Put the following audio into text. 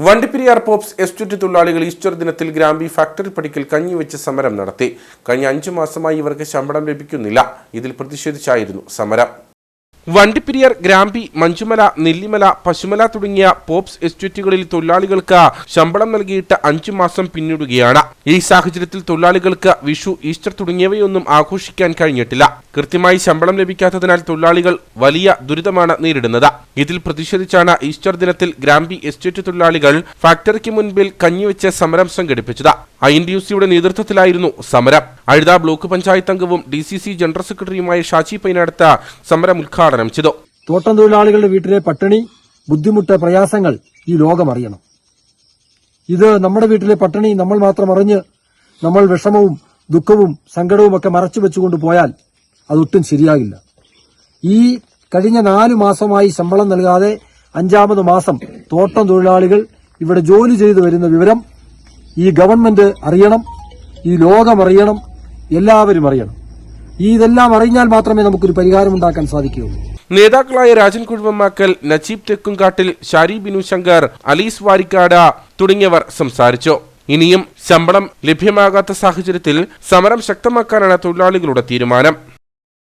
Vandiperiyar pops estate തൊഴിലാളികൾ Easter ദിനത്തിൽ Grambi factory പടിക്കൽ കഞ്ഞിവെച്ച് സമരം നടത്തി. കഴിഞ്ഞ അഞ്ചു മാസമായി ഇവർക്ക് ശമ്പളം ലഭിക്കുന്നില്ല. ഇതിൽ പ്രതിഷേധിച്ചായിരുന്നു സമരം. വണ്ടിപ്പെരിയാർ ഗ്രാമ്പി മഞ്ചുമല നെല്ലിമല പശുമല തുടങ്ങിയ പോപ്സ് എസ്റ്റേറ്റുകളിൽ തൊഴിലാളികൾക്ക് ശമ്പളം നൽകിയിട്ട് അഞ്ചു മാസം പിന്നിടുകയാണ്. ഈ സാഹചര്യത്തിൽ തൊഴിലാളികൾക്ക് വിഷു ഈസ്റ്റർ തുടങ്ങിയവയൊന്നും ആഘോഷിക്കാൻ കഴിഞ്ഞിട്ടില്ല. കൃത്യമായി ശമ്പളം ലഭിക്കാത്തതിനാൽ തൊഴിലാളികൾ വലിയ ദുരിതമാണ് നേരിടുന്നത്. ഇതിൽ പ്രതിഷേധിച്ചാണ് ഈസ്റ്റർ ദിനത്തിൽ ഗ്രാമ്പി എസ്റ്റേറ്റ് തൊഴിലാളികൾ ഫാക്ടറിക്ക് മുൻപിൽ കഞ്ഞിവെച്ച് സമരം സംഘടിപ്പിച്ചത്. ഐ എൻ ഡി നേതൃത്വത്തിലായിരുന്നു സമരം. അഴുത ബ്ലോക്ക് പഞ്ചായത്ത് അംഗവും ഡി സി സി ജനറൽ സെക്രട്ടറിയുമായ ഷാജി പൈനടുത്ത സമരം ഉദ്ഘാടനം ചെയ്തു. തോട്ടം തൊഴിലാളികളുടെ വീട്ടിലെ പട്ടിണി ബുദ്ധിമുട്ട് പ്രയാസങ്ങൾ ഈ ലോകം അറിയണം. ഇത് നമ്മുടെ വീട്ടിലെ പട്ടിണി നമ്മൾ മാത്രം അറിഞ്ഞ് നമ്മൾ വിഷമവും ദുഃഖവും സങ്കടവും ഒക്കെ മറച്ചു വെച്ചുകൊണ്ട് പോയാൽ അതൊട്ടും ശരിയാകില്ല. ഈ കഴിഞ്ഞ നാലു മാസമായി ശമ്പളം നൽകാതെ അഞ്ചാമത് മാസം തോട്ടം തൊഴിലാളികൾ ഇവിടെ ജോലി ചെയ്തു വരുന്ന വിവരം ഈ ഗവൺമെന്റ് അറിയണം ഈ ലോകം അറിയണം എല്ലാവരും അറിയണം. ഈ ഇതെല്ലാം അറിഞ്ഞാൽ മാത്രമേ നമുക്കൊരു പരിഹാരം ഉണ്ടാക്കാൻ സാധിക്കുകയുള്ളൂ. നേതാക്കളായ രാജൻ കുഴുവമാക്കൽ നജീബ് തെക്കുംകാട്ടിൽ ഷാരി ബിനു ശങ്കർ അലീസ് വാരിക്കാട തുടങ്ങിയവർ സംസാരിച്ചു. ഇനിയും ശമ്പളം ലഭ്യമാകാത്ത സാഹചര്യത്തിൽ സമരം ശക്തമാക്കാനാണ് തൊഴിലാളികളുടെ തീരുമാനം.